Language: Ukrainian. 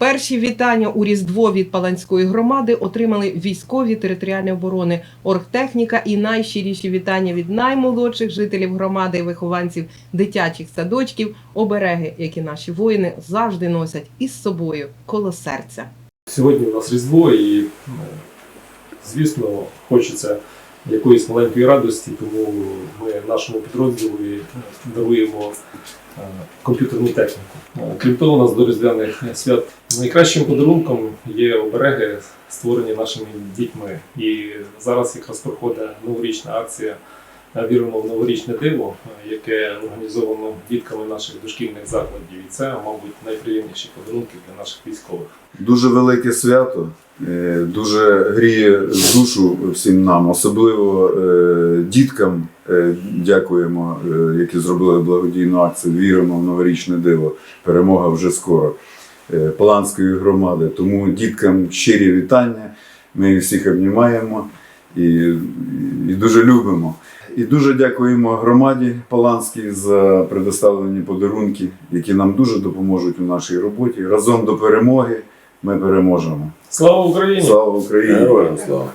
Перші вітання у Різдво від Паланської громади отримали військові територіальної оборони, оргтехніка і найщиріші вітання від наймолодших жителів громади і вихованців дитячих садочків, обереги, які наші воїни завжди носять із собою коло серця. Сьогодні у нас Різдво і, ну, звісно, хочеться якоїсь маленької радості, тому ми нашому підрозділу даруємо е, комп'ютерну техніку. Е, Крім того, у нас до різдвяних свят найкращим подарунком є обереги, створені нашими дітьми. І зараз якраз проходить новорічна акція Віримо в новорічне диво, е, яке організовано дітками наших дошкільних закладів. І це, мабуть, найприємніші подарунки для наших військових. Дуже велике свято, дуже гріє душу всім нам, особливо е, діткам. Е, Дякуємо, е, які зробили благодійну акцію. Віримо в новорічне диво. Перемога вже скоро. е, Паланської громади. Тому діткам щирі вітання. Ми всіх обнімаємо і, і дуже любимо. І дуже дякуємо громаді Паланській за предоставлені подарунки, які нам дуже допоможуть у нашій роботі. Разом до перемоги ми переможемо. Слава Україні! Слава Україні! Героям слава!